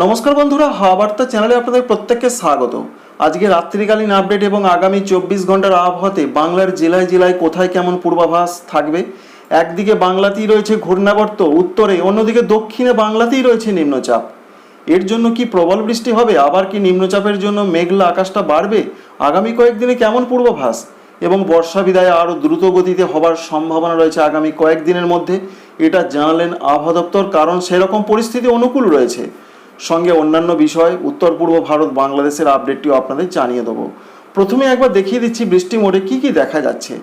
নমস্কার বন্ধুরা হাওয়া বার্তা চ্যানেলে আপনাদের প্রত্যেককে স্বাগত। আজকে রাত্রিকালীন আপডেট এবং আগামী চব্বিশ ঘণ্টার আবহাওয়াতে বাংলার জেলায় জেলায় কোথায় কেমন পূর্বাভাস থাকবে? একদিকে বাংলাতেই রয়েছে ঘূর্ণাবর্ত, উত্তরে, অন্যদিকে দক্ষিণে বাংলাতেই রয়েছে নিম্নচাপ। এর জন্য কি প্রবল বৃষ্টি হবে? আবার কি নিম্নচাপের জন্য মেঘলা আকাশটা বাড়বে? আগামী কয়েকদিনে কেমন পূর্বাভাস? এবং বর্ষা বিদায় আরও দ্রুত গতিতে হবার সম্ভাবনা রয়েছে আগামী কয়েকদিনের মধ্যে। এটা জানালেন আবহাওয়া দপ্তর, কারণ সেরকম পরিস্থিতি অনুকূল রয়েছে। সঙ্গে অন্যান্য বিষয়, উত্তর পূর্ব ভারত, বাংলাদেশের আপডেটটিও আপনাদের জানিয়ে দেবো। প্রথমে একবার দেখিয়ে দিচ্ছি বৃষ্টি মোড়ে কি কি দেখা যাচ্ছে।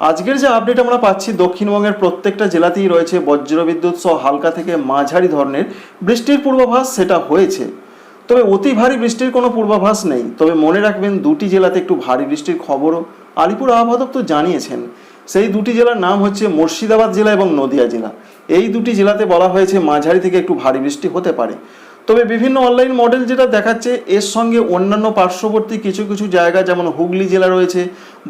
আজকের যে আপডেট আমরা পাচ্ছি, দক্ষিণবঙ্গের প্রত্যেকটা জেলাতেই রয়েছে বজ্রবিদ্যুৎ সহ হালকা থেকে মাঝারি ধরনের বৃষ্টির পূর্বাভাস সেটা হয়েছে। তবে অতি ভারী বৃষ্টির কোনো পূর্বাভাস নেই। তবে মনে রাখবেন, দুটি জেলাতে একটু ভারী বৃষ্টির খবরও আলিপুর আবহাওয়া দপ্তর জানিয়েছেন। সেই দুটি জেলার নাম হচ্ছে মুর্শিদাবাদ জেলা এবং নদিয়া জেলা। এই দুটি জেলাতে বলা হয়েছে, মাঝারি থেকে একটু ভারী বৃষ্টি হতে পারে। তবে বিভিন্ন অনলাইন মডেল যেটা দেখাচ্ছে, এর সঙ্গে অন্যান্য পার্শ্ববর্তী কিছু কিছু জায়গা, যেমন হুগলি জেলা রয়েছে,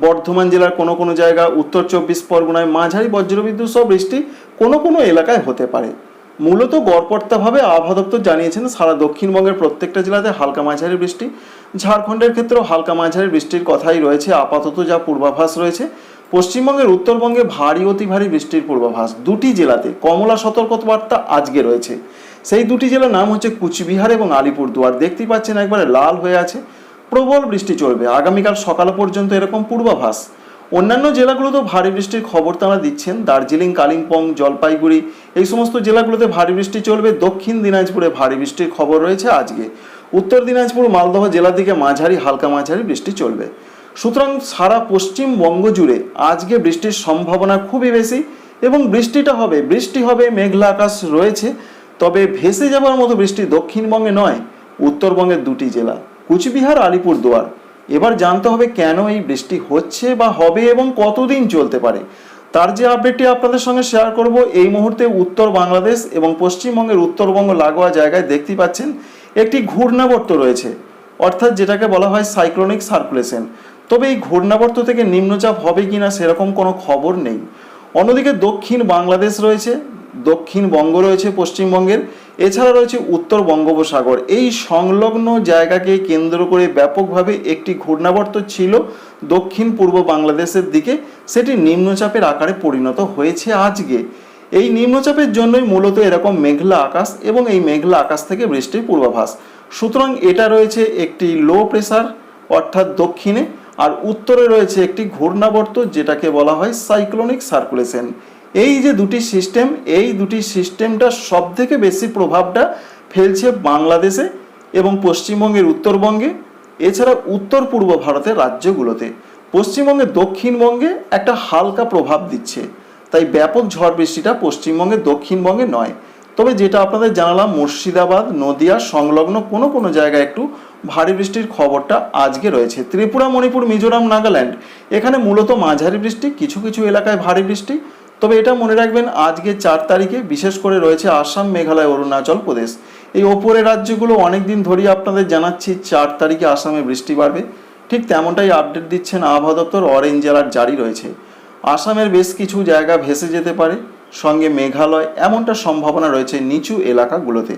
বর্ধমান জেলার কোনো কোনো জায়গা, উত্তর চব্বিশ পরগনায় মাঝারি বজ্রবিদ্যুৎ সহ বৃষ্টি কোনো কোনো এলাকায় হতে পারে। মূলত গড়পর্তাভাবে আবহাওয়া দপ্তর জানিয়েছেন, সারা দক্ষিণবঙ্গের প্রত্যেকটা জেলাতে হালকা মাঝারি বৃষ্টি। ঝাড়খণ্ডের ক্ষেত্রেও হালকা মাঝারি বৃষ্টির কথাই রয়েছে, আপাতত যা পূর্বাভাস রয়েছে। পশ্চিমবঙ্গের উত্তরবঙ্গে ভারী অতি ভারী বৃষ্টির পূর্বাভাস। দুটি জেলাতে কমলা সতর্কবার্তা আজকে রয়েছে। সেই দুটি জেলার নাম হচ্ছে কুচবিহার এবং আলিপুরদুয়ার। দেখতেই পাচ্ছেন একবারে লাল হয়ে আছে। প্রবল বৃষ্টি চলবে। আগামীকাল সকাল পর্যন্ত এরকম পূর্বাভাস। অন্যান্য জেলাগুলোতেও ভারী বৃষ্টির খবর তারা দিচ্ছেন। দার্জিলিং, কালিম্পং, জলপাইগুড়ি, এই সমস্ত জেলাগুলোতে ভারী বৃষ্টি চলবে। দক্ষিণ দিনাজপুরে ভারী বৃষ্টির খবর রয়েছে আজকে। উত্তর দিনাজপুর, মালদহ জেলার দিকে মাঝারি, হালকা মাঝারি বৃষ্টি চলবে। সুতরাং সারা পশ্চিমবঙ্গ জুড়ে আজকে বৃষ্টির সম্ভাবনা খুবই বেশি এবং বৃষ্টিটা হবে। বৃষ্টি হবে, মেঘলা আকাশ রয়েছে। তবে ভেসে যাবার মতো বৃষ্টি দক্ষিণবঙ্গে নয়, উত্তরবঙ্গের দুটি জেলা, কুচবিহার, আলিপুরদুয়ার। এবার জানতে হবে কেন এই বৃষ্টি হচ্ছে বা হবে এবং কতদিন চলতে পারে। তার যে আপডেটটি আপনাদের সঙ্গে শেয়ার করব, এই মুহূর্তে উত্তর বাংলাদেশ এবং পশ্চিমবঙ্গের উত্তরবঙ্গ লাগোয়া জায়গায় দেখতে পাচ্ছেন একটি ঘূর্ণাবর্ত রয়েছে, অর্থাৎ যেটাকে বলা হয় সাইক্লোনিক সার্কুলেশন তবে এই ঘূর্ণাবর্ত থেকে নিম্নচাপ হবে কিনা সেরকম কোনো খবর নেই। অন্যদিকে দক্ষিণ বাংলাদেশ রয়েছে দক্ষিণ বঙ্গ রয়েছে, পশ্চিমবঙ্গের। এছাড়া রয়েছে উত্তর বঙ্গোপসাগর। এই সংলগ্ন জায়গাকে কেন্দ্র করে ব্যাপকভাবে একটি ঘূর্ণাবর্ত ছিল দক্ষিণ পূর্ব বাংলাদেশের দিকে। সেটি নিম্নচাপের আকারে পরিণত হয়েছে আজকে। এই নিম্নচাপের জন্যই মূলত এরকম মেঘলা আকাশ এবং এই মেঘলা আকাশ থেকে বৃষ্টির পূর্বাভাস। সুতরাং এটা রয়েছে একটি লো প্রেসার অর্থাৎ দক্ষিণে। আর উত্তরে রয়েছে একটি ঘূর্ণাবর্ত, যেটাকে বলা হয় সাইক্লোনিক সার্কুলেশন এই যে দুটি সিস্টেম এই দুটি সিস্টেমটা সব থেকে বেশি প্রভাবটা ফেলছে বাংলাদেশে এবং পশ্চিমবঙ্গের উত্তরবঙ্গে। এছাড়া উত্তর পূর্ব ভারতের রাজ্যগুলোতে। পশ্চিমবঙ্গের দক্ষিণবঙ্গে একটা হালকা প্রভাব দিচ্ছে। তাই ব্যাপক ঝড় বৃষ্টিটা পশ্চিমবঙ্গের দক্ষিণবঙ্গে নয়। তবে যেটা আপনাদের জানালাম, মুর্শিদাবাদ, নদিয়া সংলগ্ন কোনো কোনো জায়গায় একটু ভারী বৃষ্টির খবরটা আজকে রয়েছে। ত্রিপুরা, মণিপুর, মিজোরাম, নাগাল্যান্ড, এখানে মূলত মাঝারি বৃষ্টি, কিছু কিছু এলাকায় ভারী বৃষ্টি। তবে এটা মনে রাখবেন, আজকে চার তারিখে বিশেষ করে রয়েছে আসাম, মেঘালয়, অরুণাচল প্রদেশ। এই ওপরের রাজ্যগুলো অনেক দিন ধরেই আপনাদের জানাচ্ছি, চার তারিখে আসামে বৃষ্টি বাড়বে। ঠিক তেমনটাই আপডেট দিচ্ছেন আবহাওয়া দপ্তর, অরেঞ্জ জেলার জারি রয়েছে। আসামের বেশ কিছু জায়গা ভেসে যেতে পারে, সঙ্গে মেঘালয়, এমনটা সম্ভাবনা রয়েছে নিচু এলাকাগুলোতে।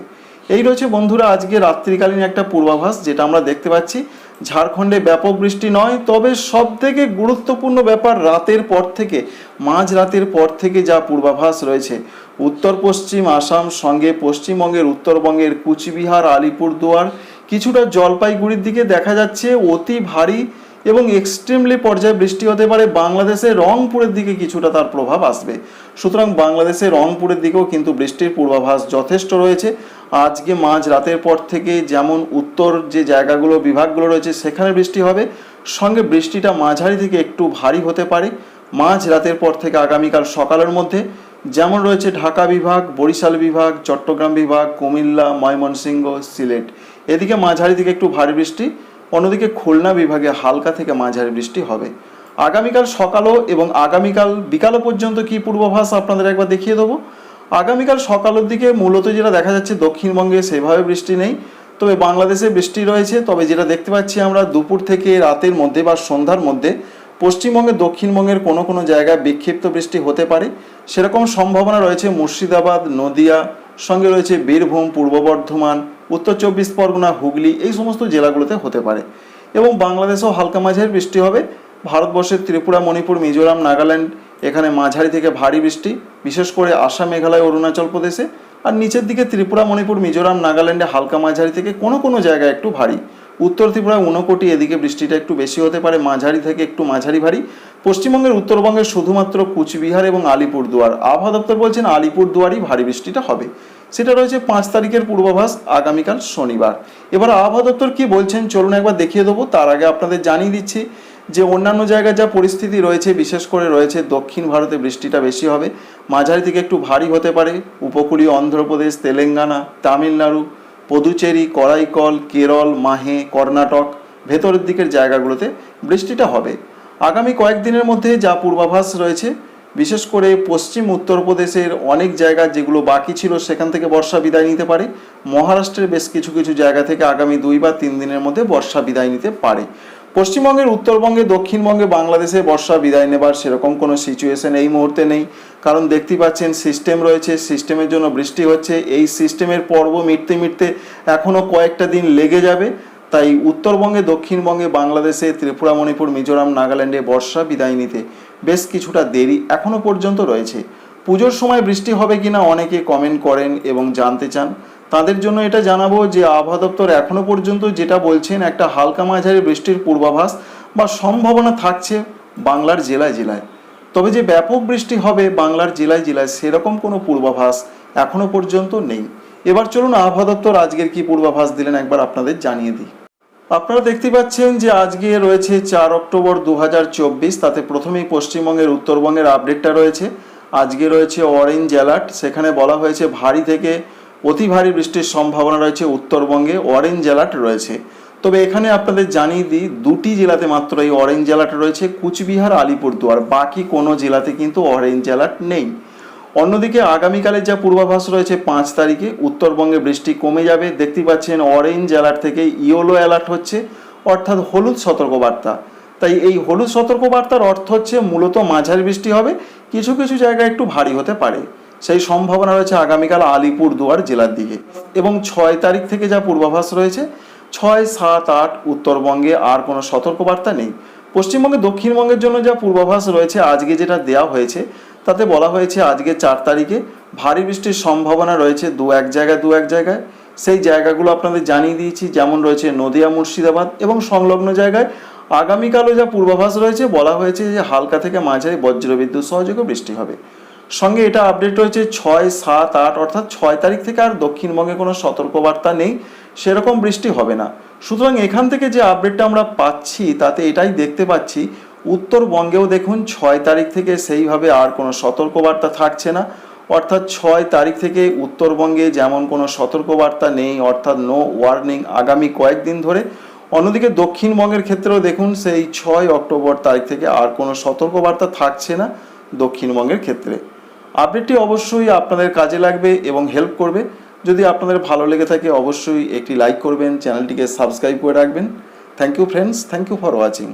এই রয়েছে বন্ধুরা, আজকে রাত্রিকালীন একটা পূর্বাভাস, যেটা আমরা দেখতে পাচ্ছি ঝাড়খণ্ডে ব্যাপক বৃষ্টি নয়, তবে সব থেকে গুরুত্বপূর্ণ ব্যাপার রাতের পর থেকে, মাঝ রাতের পর থেকে যা পূর্বাভাস রয়েছে। উত্তর পশ্চিম আসাম সঙ্গে পশ্চিমবঙ্গের উত্তরবঙ্গের কুচবিহার, আলিপুরদুয়ার, কিছুটা জলপাইগুড়ির দিকে দেখা যাচ্ছে, অতি ভারী এবং এক্সট্রিমলি পর্যায়ে বৃষ্টি হতে পারে। বাংলাদেশে রংপুরের দিকে কিছুটা তার প্রভাব আসবে। সুতরাং বাংলাদেশে রংপুরের দিকেও কিন্তু বৃষ্টির পূর্বাভাস যথেষ্ট রয়েছে। আজকে মাঝ রাতের পর থেকে যেমন উত্তর যে জায়গাগুলো, বিভাগগুলো রয়েছে, সেখানে বৃষ্টি হবে। সঙ্গে বৃষ্টিটা মাঝারি থেকে একটু ভারী হতে পারে। মাঝ রাতের পর থেকে আগামীকাল সকালের মধ্যে যেমন রয়েছে ঢাকা বিভাগ, বরিশাল বিভাগ, চট্টগ্রাম বিভাগ, কুমিল্লা, ময়মনসিংহ, সিলেট। এদিকে মাঝারি থেকে একটু ভারী বৃষ্টি। অন্যদিকে খুলনা বিভাগে হালকা থেকে মাঝারি বৃষ্টি হবে। আগামীকাল সকালও এবং আগামীকাল বিকালও পর্যন্ত কি পূর্বাভাস আপনাদের একবার দেখিয়ে দেবো? আগামীকাল সকালের দিকে মূলত যেটা দেখা যাচ্ছে, দক্ষিণবঙ্গে সেভাবে বৃষ্টি নেই। তবে বাংলাদেশে বৃষ্টি রয়েছে। তবে যেটা দেখতে পাচ্ছি আমরা, দুপুর থেকে রাতের মধ্যে বা সন্ধ্যার মধ্যে পশ্চিমবঙ্গে, দক্ষিণবঙ্গের কোনো কোনো জায়গায় বিক্ষিপ্ত বৃষ্টি হতে পারে। সেরকম সম্ভাবনা রয়েছে মুর্শিদাবাদ, নদিয়া, সঙ্গে রয়েছে বীরভূম, পূর্ব বর্ধমান উত্তর চব্বিশ পরগনা, হুগলি এই সমস্ত জেলাগুলোতে হতে পারে। এবং বাংলাদেশেও হালকা মাঝারি বৃষ্টি হবে। ভারতবর্ষের ত্রিপুরা, মণিপুর, মিজোরাম, নাগাল্যান্ড এখানে মাঝারি থেকে ভারী বৃষ্টি, বিশেষ করে আসাম, মেঘালয়, অরুণাচল প্রদেশে। আর নিচের দিকে ত্রিপুরা, মণিপুর, মিজোরাম, নাগাল্যান্ডে হালকা মাঝারি থেকে কোনো কোনো জায়গায় একটু ভারী। উত্তর ত্রিপুরা ঊনকোটি, এদিকে বৃষ্টিটা একটু বেশি হতে পারে, মাঝারি থেকে একটু মাঝারি ভারী। পশ্চিমবঙ্গের উত্তরবঙ্গের শুধুমাত্র কুচবিহার এবং আলিপুরদুয়ার। আবহাওয়া দপ্তর বলছেন আলিপুরদুয়ারই ভারী বৃষ্টিটা হবে। সেটা রয়েছে পাঁচ তারিখের পূর্বাভাস আগামীকাল শনিবার। এবার আবহাওয়া দপ্তর কি বলছেন চলুন একবার দেখিয়ে দেবো। তার আগে আপনাদের জানিয়ে দিচ্ছি যে অন্যান্য জায়গায় যা পরিস্থিতি রয়েছে, বিশেষ করে রয়েছে দক্ষিণ ভারতে বৃষ্টিটা বেশি হবে। মাঝারি থেকে একটু ভারী হতে পারে। উপকূলীয় অন্ধ্রপ্রদেশ, তেলেঙ্গানা, তামিলনাড়ু, পদুচেরি, করাইকল, কেরল, মাহে, কর্ণাটক, ভেতরের দিকের জায়গাগুলোতে বৃষ্টিটা হবে। আগামী কয়েকদিনের মধ্যে যা পূর্বাভাস রয়েছে বিশেষ করে পশ্চিম উত্তরপ্রদেশের অনেক জায়গা যেগুলো বাকি ছিল, সেখান থেকে বর্ষা বিদায় নিতে পারে। মহারাষ্ট্রের বেশ কিছু কিছু জায়গা থেকে আগামী দুই বা তিন দিনের মধ্যে বর্ষা বিদায় নিতে পারে। পশ্চিমবঙ্গের উত্তরবঙ্গে, দক্ষিণবঙ্গে, বাংলাদেশে বর্ষা বিদায় নেবার সেরকম কোনো সিচুয়েশন এই মুহূর্তে নেই। কারণ দেখতে পাচ্ছেন সিস্টেম রয়েছে সিস্টেমের জন্য বৃষ্টি হচ্ছে। এই সিস্টেমের পর্ব মিটতে মিটতে এখনও কয়েকটা দিন লেগে যাবে। তাই উত্তরবঙ্গে, দক্ষিণবঙ্গে, বাংলাদেশে, ত্রিপুরা, মণিপুর, মিজোরাম, নাগাল্যান্ডে বর্ষা বিদায় নিতে বেশ কিছুটা দেরি এখনও পর্যন্ত রয়েছে। পুজোর সময় বৃষ্টি হবে কিনা অনেকে কমেন্ট করেন এবং জানতে চান। তাদের জন্য এটা জানাব যে আবহাওয়া দপ্তর এখনও পর্যন্ত যেটা বলছেন, একটা হালকা মাঝারি বৃষ্টির পূর্বাভাস বা সম্ভাবনা থাকছে বাংলার জেলায় জেলায়। তবে যে ব্যাপক বৃষ্টি হবে বাংলার জেলায় জেলায় সেরকম কোনো পূর্বাভাস এখনও পর্যন্ত নেই। এবার চলুন আবহাওয়া দপ্তর আজকের কি পূর্বাভাস দিলেন একবার আপনাদের জানিয়ে দিই। আপনারা দেখতে পাচ্ছেন যে আজকে রয়েছে চার অক্টোবর দু হাজার চব্বিশ, তাতে প্রথমেই পশ্চিমবঙ্গের উত্তরবঙ্গের আপডেটটা রয়েছে। আজকে রয়েছে অরেঞ্জ অ্যালার্ট সেখানে বলা হয়েছে ভারী থেকে অতি ভারী বৃষ্টির সম্ভাবনা রয়েছে উত্তরবঙ্গে অরেঞ্জ অ্যালার্ট রয়েছে। তবে এখানে আপনাদের জানিয়ে দিই, দুটি জেলাতে মাত্র এই অরেঞ্জ অ্যালার্ট রয়েছে, কুচবিহার, আলিপুরদুয়ার। বাকি কোনো জেলাতে কিন্তু অরেঞ্জ অ্যালার্ট নেই। অন্যদিকে আগামীকালের যা পূর্বাভাস রয়েছে পাঁচ তারিখে, উত্তরবঙ্গে বৃষ্টি কমে যাবে। দেখতে পাচ্ছেন অরেঞ্জ অ্যালার্ট থেকে ইয়েলো অ্যালার্ট হচ্ছে, অর্থাৎ হলুদ সতর্কবার্তা। তাই এই হলুদ সতর্কবার্তার অর্থ হচ্ছে মূলত মাঝারি বৃষ্টি হবে, কিছু কিছু জায়গায় একটু ভারী হতে পারে। সেই সম্ভাবনা রয়েছে আগামীকাল আলিপুরদুয়ার জেলার দিকে। এবং ছয় তারিখ থেকে যা পূর্বাভাস রয়েছে, ছয়, সাত, আট উত্তরবঙ্গে আর কোনো সতর্কবার্তা নেই। পশ্চিমবঙ্গে দক্ষিণবঙ্গের জন্য যা পূর্বাভাস রয়েছে, আজকে যেটা দেওয়া হয়েছে তাতে বলা হয়েছে আজকে চার তারিখে ভারী বৃষ্টির সম্ভাবনা রয়েছে দু এক জায়গায়, দু এক জায়গায়। সেই জায়গাগুলো আপনাদের জানিয়ে দিয়েছি, যেমন রয়েছে নদিয়া, মুর্শিদাবাদ এবং সংলগ্ন জায়গায়। আগামীকালও যা পূর্বাভাস রয়েছে, বলা হয়েছে যে হালকা থেকে মাঝারি বজ্রবিদ্যুৎ সহযোগে বৃষ্টি হবে। সঙ্গে এটা আপডেট রয়েছে, ছয়, সাত, আট, অর্থাৎ ছয় তারিখ থেকে আর দক্ষিণবঙ্গে কোনো সতর্কবার্তা নেই, সেরকম বৃষ্টি হবে না। সুতরাং এখান থেকে যে আপডেটটা আমরা পাচ্ছি, তাতে এটাই দেখতে পাচ্ছি উত্তরবঙ্গেও দেখুন ছয় তারিখ থেকে সেইভাবে আর কোনো সতর্কবার্তা থাকছে না। অর্থাৎ ছয় তারিখ থেকে উত্তরবঙ্গে যেমন কোনো সতর্কবার্তা নেই, অর্থাৎ নো ওয়ার্নিং আগামী কয়েকদিন ধরে। অন্যদিকে দক্ষিণবঙ্গের ক্ষেত্রেও দেখুন সেই ছয় অক্টোবর তারিখ থেকে আর কোনো সতর্কবার্তা থাকছে না দক্ষিণবঙ্গের ক্ষেত্রে। আপডেটটি অবশ্যই আপনাদের কাজে লাগবে এবং হেল্প করবে। যদি আপনাদের ভালো লেগে থাকে অবশ্যই একটি লাইক করবেন, চ্যানেলটিকে সাবস্ক্রাইব করে রাখবেন। Thank you friends thank you for watching